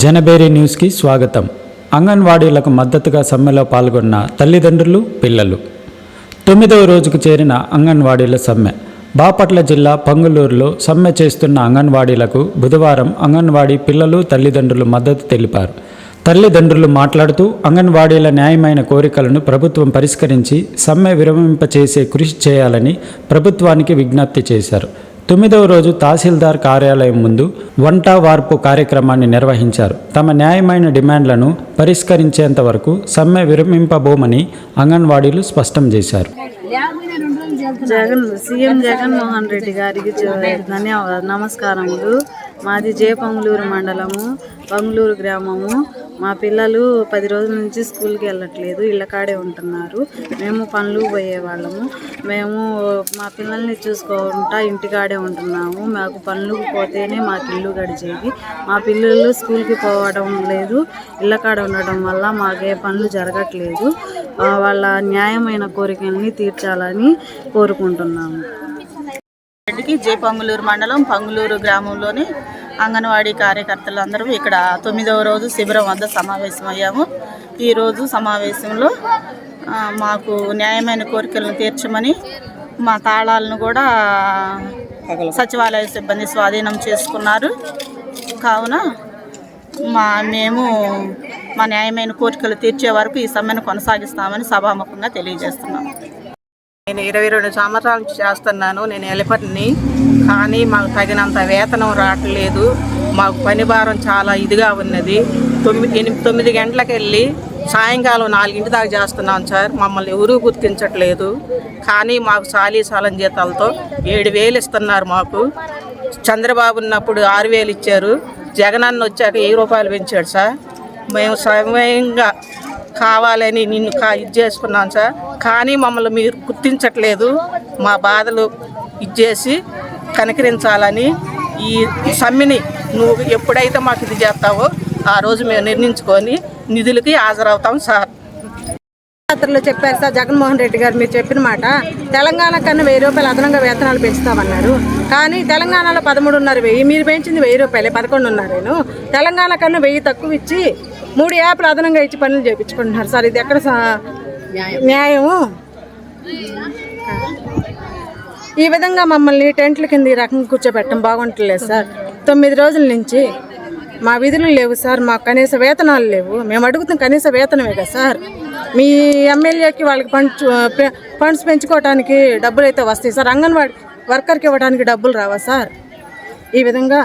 జనబేరి న్యూస్కి స్వాగతం. అంగన్వాడీలకు మద్దతుగా సమ్మెలో పాల్గొన్న తల్లిదండ్రులు పిల్లలు. తొమ్మిదవ రోజుకు చేరిన అంగన్వాడీల సమ్మె. బాపట్ల జిల్లా పంగులూరులో సమ్మె చేస్తున్న అంగన్వాడీలకు బుధవారం అంగన్వాడీ పిల్లలు తల్లిదండ్రులు మద్దతు తెలిపారు. తల్లిదండ్రులు మాట్లాడుతూ అంగన్వాడీల న్యాయమైన కోరికలను ప్రభుత్వం పరిష్కరించి సమ్మె విరమింపచేసే కృషి చేయాలని ప్రభుత్వానికి విజ్ఞప్తి చేశారు. తొమ్మిదవ రోజు తహసీల్దార్ కార్యాలయం ముందు వంట వార్పు కార్యక్రమాన్ని నిర్వహించారు. తమ న్యాయమైన డిమాండ్లను పరిష్కరించేంత వరకు సమ్మె విరమింపబోమని అంగన్వాడీలు స్పష్టం చేశారు. జగన్ సీఎం జగన్మోహన్ రెడ్డి గారికి ధన్యవాదాలు. నమస్కారములు. మాది జే పంగులూరు మండలము పంగులూరు గ్రామము. మా పిల్లలు పది రోజుల నుంచి స్కూల్కి వెళ్ళట్లేదు ఇళ్ళ కాడే ఉంటున్నారు. మేము పనులు పోయేవాళ్ళము. మేము మా పిల్లల్ని చూసుకుంటా ఇంటికాడే ఉంటున్నాము. మాకు పనులు పోతేనే మాకు ఇల్లు గడిచేది. మా పిల్లలు స్కూల్కి పోవడం లేదు ఇళ్ళ కాడ ఉండడం వల్ల మాకే పనులు జరగట్లేదు. వాళ్ళ న్యాయమైన కోరికల్ని తీర్చాలని కోరుకుంటున్నాము. జే పంగులూరు మండలం పంగులూరు గ్రామంలోని అంగన్వాడీ కార్యకర్తలు అందరూ ఇక్కడ తొమ్మిదవ రోజు శిబిరం వద్ద సమావేశమయ్యాము. ఈరోజు సమావేశంలో మాకు న్యాయమైన కోరికలను తీర్చమని మా తాళాలను కూడా సచివాలయ సిబ్బంది స్వాధీనం చేసుకున్నారు. కావున మా మేము మా న్యాయమైన కోరికలు తీర్చే వరకు ఈ సమ్మెను కొనసాగిస్తామని సభాముఖంగా తెలియజేస్తున్నాము నేను ఇరవై రెండు సంవత్సరాల నుంచి చేస్తున్నాను. నేను ఎలిపటిని కానీ మాకు తగినంత వేతనం రావట్లేదు. మాకు పని భారం చాలా ఇదిగా ఉన్నది. తొమ్మిది ఎనిమిది తొమ్మిది గంటలకు వెళ్ళి సాయంకాలం నాలుగింటి దాకా చేస్తున్నాం సార్. మమ్మల్ని ఎవరూ గుర్తించట్లేదు. కానీ మాకు సాలీ సాలం జీతాలతో ఏడు వేలు ఇస్తున్నారు మాకు. చంద్రబాబు ఉన్నప్పుడు ఆరు వేలు ఇచ్చారు. జగనన్న వచ్చాక వెయ్యి రూపాయలు పెంచాడు సార్. మేము సమయంగా కావాలని నిన్ను కా ఇది చేసుకున్నాను సార్. కానీ మమ్మల్ని మీరు గుర్తించట్లేదు. మా బాధలు ఇచ్చేసి కనికరించాలని ఈ సమ్మిని నువ్వు ఎప్పుడైతే మాకు ఇది చేస్తావో ఆ రోజు మేము నిర్ణయించుకొని నిధులకి హాజరవుతాం సార్. యాత్రలో చెప్పారు సార్ జగన్మోహన్ రెడ్డి గారు మీరు చెప్పిన మాట. తెలంగాణ కన్నా వెయ్యి రూపాయలు అదనంగా వేతనాలు పెంచుతామన్నారు. కానీ తెలంగాణలో పదమూడున్నర వెయ్యి మీరు పెంచింది వెయ్యి రూపాయలే పదకొండున్నరేను. తెలంగాణ కన్నా వెయ్యి తక్కువ ఇచ్చి మూడు యాప్లు అదనంగా ఇచ్చి పనులు చేయించుకుంటున్నారు సార్. ఇది ఎక్కడ సా- న్యాయము? ఈ విధంగా మమ్మల్ని టెంట్ల కింద ఈ రకంగా కూర్చోబెట్టడం బాగుంటలేదు సార్. తొమ్మిది రోజుల నుంచి మా విధులు లేవు సార్ మాకు కనీస వేతనాలు లేవు. మేము అడుగుతున్న కనీస వేతనమే కదా సార్. మీ ఎమ్మెల్యేకి వాళ్ళకి ఫండ్స్ ఫండ్స్ పెంచుకోవడానికి డబ్బులు అయితే వస్తాయి సార్. అంగన్వాడి వర్కర్కి ఇవ్వడానికి డబ్బులు రావా సార్? ఈ విధంగా